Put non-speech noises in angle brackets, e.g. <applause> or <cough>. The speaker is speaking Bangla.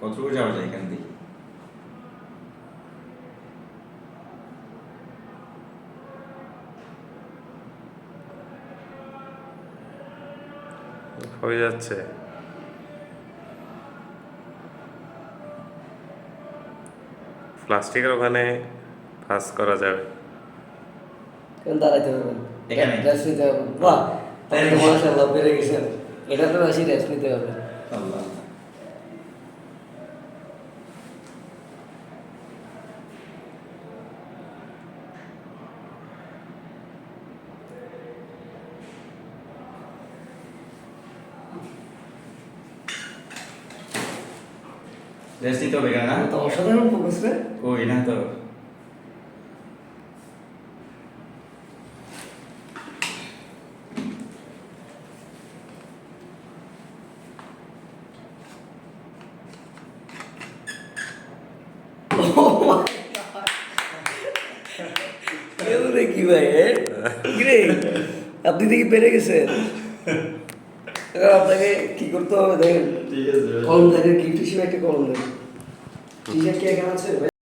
কতটুকু যাওয়া যায় এখান থেকে? হয়ে যাচ্ছে। প্লাস্টিকের ওখানে ফাঁস করা যাবে। কেন দাঁড়াইতে পারবেন? এখানে? বাহ! তাই তাহলে? মাশাআল্লাহ বেড়ে গেছেন এটা তো বেশি রেস্ট নিতে আল্লাহ। রেস্ট নিতে হবে কেন না তো অসাধারণ ফোকাস রে ওই না তো। রে <laughs> কি ভাই কিরে কি রে? আপনি দেখি পেরে গেছেন। এবার আপনাকে কি করতে হবে দেখেন। কলম দেখেন গিফট হিসেবে একটা কলম দেখেন। টি শার্ট কি এখানে আছে ভাই?